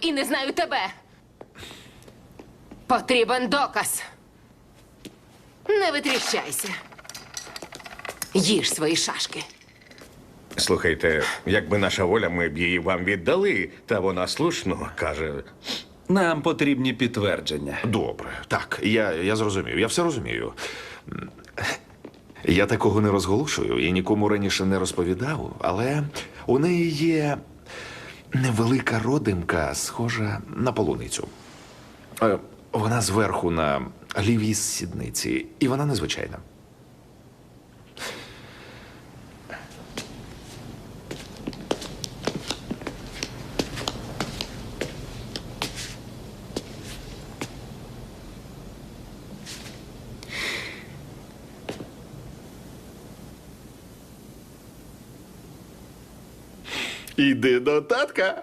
і не знаю тебе. Потрібен доказ. Не витріщайся. Їж свої шашки. Слухайте, якби наша воля, ми б її вам віддали, та вона слушно каже. Нам потрібні підтвердження. Добре, так, я, я зрозумів, я все розумію. Я такого не розголошую і нікому раніше не розповідав, але у неї є невелика родимка, схожа на полуницю. Е, Вона зверху на лівій сідниці, і вона незвичайна. Іди до татка.